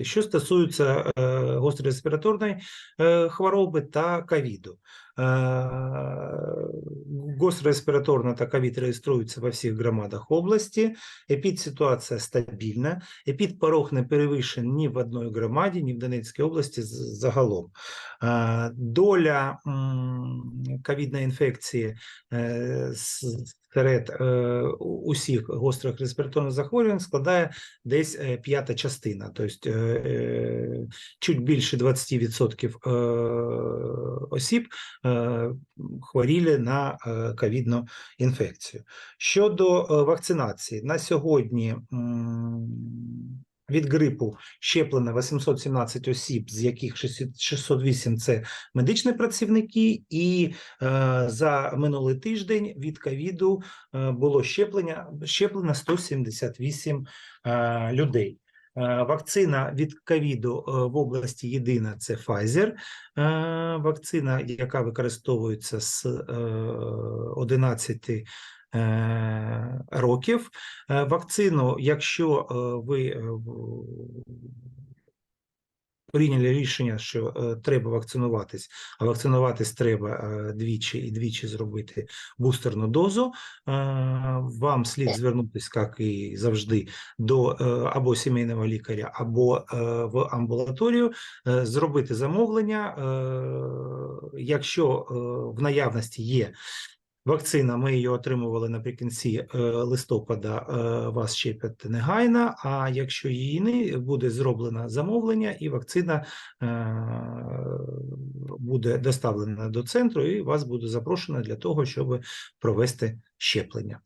інфекції. Що стосується е, гострої е, хвороби та ковіду. Е, Гостра респіраторна та ковід реєструються во всіх громадах області. Епідситуація стабільна. Епідпорог не перевищений ні в одній громаді, ні в Донецькій області загалом. Е, Доля ковідної інфекції е, серед е, усіх гострих респіраторних захворювань складає десь е, п'ята частина, тобто е, чуть більше 20% е, осіб хворіли на ковідну інфекцію. Щодо вакцинації, на сьогодні від грипу щеплено 817 осіб, з яких 600 608 – це медичні працівники, і е, за минулий тиждень від ковіду е, було щеплення щеплено 178 е, людей. Е, Вакцина від ковіду е, в області єдина це Pfizer. Е, Вакцина, яка використовується з е, 11 е, років. Вакцину, якщо ви прийняли рішення, що е, треба вакцинуватись, а вакцинуватись треба е, двічі і двічі зробити бустерну дозу. е, Вам слід звернутися, як і завжди, до або сімейного лікаря, або в амбулаторію, зробити замовлення. Якщо в наявності є Вакцина, ми її отримували наприкінці е, листопада, е, вас щепять негайно, а якщо її не буде зроблено замовлення, і вакцина е, буде доставлена до центру, і вас буде запрошено для того, щоб провести щеплення.